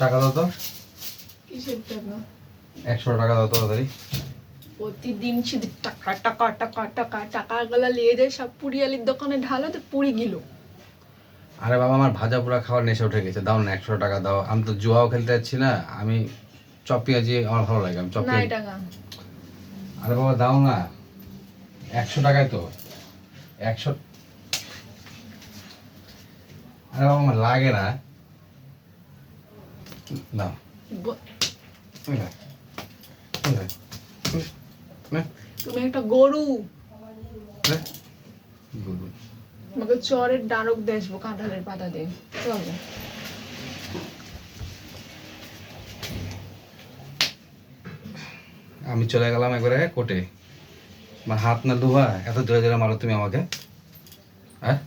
টাকা দাও তো। কিসের টাকা? একশো টাকা দাও তো তাড়াতাড়ি। প্রতিদিন শুধু টাকা টাকা টাকা টাকা টাকা গুলা নিয়ে যায় সব পুরি আলির দোকানে ঢালো তো পুরি গিল। আরে বাবা আমার ভাজা পোড়া খাওয়ার নেশা উঠে গেছে। দাও না একশো টাকা দাও। আমি তো জুয়াও খেলতে যাচ্ছি না। আমি চপ পেঁয়াজি আমার ভালো লাগে আমি চপ আরে বাবা দাও না। একশো টাকায় তো। একশো আরে আমার লাগে না। নে। তুমি একটা গরু। গুড। আমাকে চরের ডানক দেশবো কাঁঠালের পাতা দিয়ে। চলো। আমি চলে গেলাম একবারে কোটে আমার হাত না ধোয়া এত জোরে জোরে মারো তুমি আমাকে। হ্যাঁ?